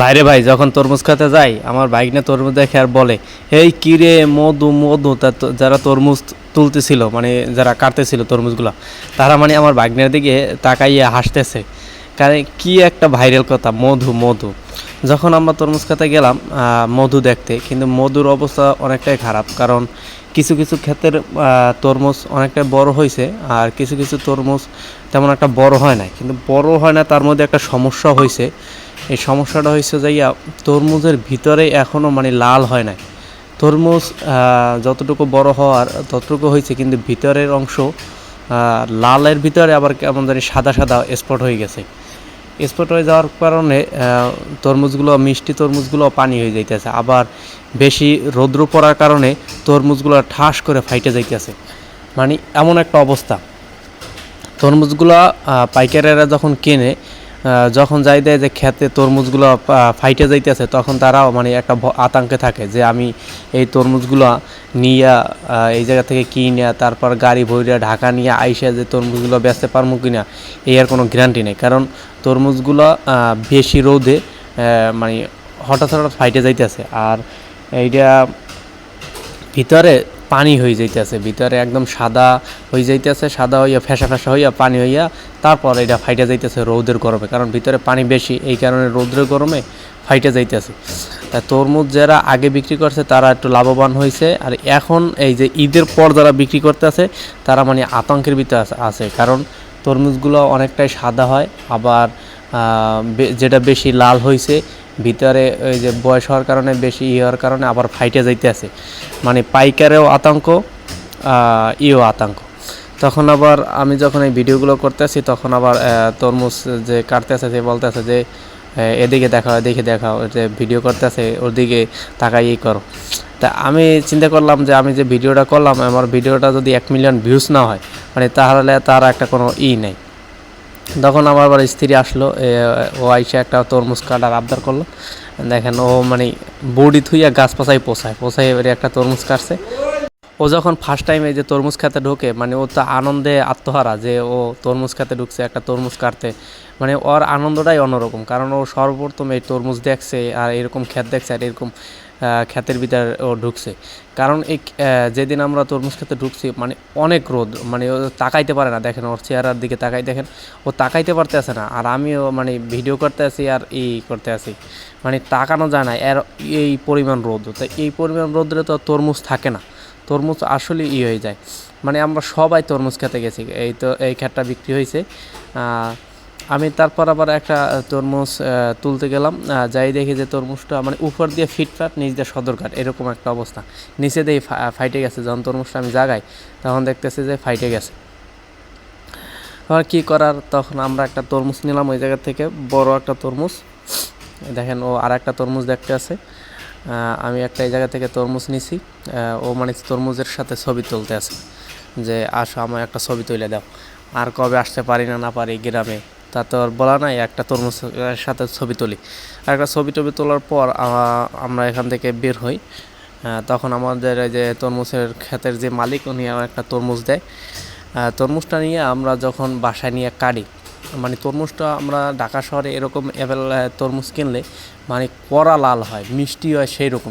বাইরে ভাই, যখন তরমুজ খেতে যাই, আমার বাইক নিয়ে তরমুজ দেখে আর বলে, এই কিরে মধু মধু? যারা তরমুজ তুলতেছিল মানে যারা কাটতেছিল তরমুজগুলো, তারা মানে আমার বাইকনের দিকে তাকাইয়ে হাসতেছে। কারণ কি একটা ভাইরাল কথা, মধু মধু। যখন আমরা তরমুজ খেতে গেলাম মধু দেখতে, কিন্তু মধুর অবস্থা অনেকটাই খারাপ। কারণ কিছু কিছু ক্ষেতের তরমুজ অনেকটা বড় হয়েছে আর কিছু কিছু তরমুজ তেমন একটা বড় হয় না কিন্তু বড় হয় না, তার মধ্যে একটা সমস্যা হয়েছে এই সমস্যাটা হয়েছে যাইয়া তরমুজের ভিতরে এখনও মানে লাল হয় নাই। তরমুজ যতটুকু বড় হওয়ার, ততটুকু হয়েছে, কিন্তু ভিতরের অংশ লালের ভিতরে আবার কেমন জানি সাদা সাদা স্পট হয়ে গেছে। স্পট হয়ে যাওয়ার কারণে তরমুজগুলো, মিষ্টি তরমুজগুলো পানি হয়ে যাইতেছে। আবার বেশি রৌদ্র পড়ার কারণে তরমুজগুলো ঠাস করে ফাইটে যাইতেছে। মানে এমন একটা অবস্থা। তরমুজগুলো পাইকারেরা যখন কেনে যখন যাই দেয় যে খেতে তরমুজগুলো ফাইটে যাইতেছে, তখন তারাও মানে একটা আতঙ্কে থাকে যে আমি এই তরমুজগুলো নিয়ে এই জায়গা থেকে কিনে তারপর গাড়ি ভরিয়া ঢাকা নিয়ে আইসা যে তরমুজগুলো বেচতে পারব কিনা, এই আর কোনো গ্যারান্টি নেই। কারণ তরমুজগুলো বেশি রোদে মানে হঠাৎ হঠাৎ ফাইটে যাইতেছে। আর এইটা ভিতরে পানি হয়ে যাইতেছে, ভিতরে একদম সাদা হয়ে যাইতেছে, সাদা হইয়া, ফেসা ফেসা হইয়া পানি হইয়া তারপর এটা ফাইটে যাইতেছে রৌদের গরমে, কারণ ভিতরে পানি বেশি, এই কারণে রৌদ্রের গরমে ফাইটে যাইতেছে। তা তরমুজ যারা আগে বিক্রি করছে, তারা একটু লাভবান হয়েছে আর এখন এই যে ঈদের পর যারা বিক্রি করতেছে, তারা মানে আতঙ্কের ভিতরে আছে- কারণ তরমুজগুলো অনেকটাই সাদা হয়, আবার যেটা বেশি লাল হয়েছে ভিতরে ওই যে বয়স হওয়ার কারণে, বেশি ই হওয়ার কারণে আবার ফাইটে যাইতে আছে। মানে পাইকারেও আতঙ্ক ইও আতঙ্ক। তখন আবার আমি যখন এই ভিডিওগুলো করতেছি, তখন আবার তরমুজ যে কাটতেছে সে বলতেছে যে এদিকে দেখাও এদিকে দেখাও যে ভিডিও করতেছে ওর দিকে তাকাই ই করো। তা আমি চিন্তা করলাম যে, আমি যে ভিডিওটা করলাম, আমার ভিডিওটা যদি এক মিলিয়ন ভিউজ না হয় মানে তাহলে তার একটা কোনো ই নেই। তখন আমার আবার স্ত্রী আসলো ও আইসা একটা তরমুজ কাটার আবদার করল। দেখেন ও মানে বডি থুইয়া গাছ পাশায় পোষায় পোষায় এবারে একটা তরমুজ কাটছে। ও যখন ফার্স্ট টাইম এই যে তরমুজ খেতে ঢোকে মানে ও তো আনন্দে আত্মহারা যে ও তরমুজ খেতে ঢুকছে, একটা তরমুজ কাটতে। মানে ওর আনন্দটাই অন্যরকম, কারণ ও সর্বপ্রথম এই তরমুজ দেখছে আর এরকম ক্ষেত দেখছে আর এরকম ক্ষেতের ভিতরে ও ঢুকছে। কারণ এই যেদিন আমরা তরমুজ খেতে ঢুকছি মানে অনেক রোদ মানে ও তাকাইতে পারে না। দেখেন, ওর চেহারার দিকে তাকাই, দেখেন, ও তাকাইতে পারতে পারতেছে না। আর আমিও মানে ভিডিও করতে আছি আর ই করতে আছি। মানে তাকানো যায় না, এর এই পরিমাণ রোদ। তো এই পরিমাণ রোদ্রে তো তরমুজ থাকে না। তরমুজ আসলে ই হয়ে যায়। মানে আমরা সবাই তরমুজ খেতে গেছি। এই তো, এই ক্ষেতটা বিক্রি হয়েছে আমি তারপর আবার একটা তরমুজ তুলতে গেলাম। যাই দেখি যে তরমুজটা মানে উপর দিয়ে ফিটফাট নিচ দিয়ে সদরঘাট, এরকম একটা অবস্থা। নিচে দিয়ে ফাইটে গেছে। যখন তরমুজটা আমি জাগাই, তখন দেখতেছি যে ফাইটে গেছে। আর কি করার? তখন আমরা একটা তরমুজ নিলাম ওই জায়গা থেকে, বড় একটা তরমুজ। দেখেন ও আর একটা তরমুজ দেখতে আছে। আমি একটা এই জায়গা থেকে তরমুজ নিছি। ও মানে তরমুজের সাথে ছবি তুলতে আছে। যে, আসো আমার একটা ছবি তুলে দাও। আর কবে আসতে পারি না না পারি গ্রামে? তা তো আর বলা নাই, একটা তরমুজের সাথে ছবি তুলি। আর একটা ছবি টবি তোলার পর আমরা এখান থেকে বের হই। তখন আমাদের এই যে তরমুজের ক্ষেতের যে মালিক, উনি আমার একটা তরমুজ দেয়। তরমুজটা নিয়ে আমরা যখন বাসায় নিয়ে কাটি মানে তরমুজটা আমরা ঢাকা শহরে এরকম অ্যাভেল তরমুজ কিনলে মানে কড়া লাল হয়, মিষ্টি হয় সেই রকম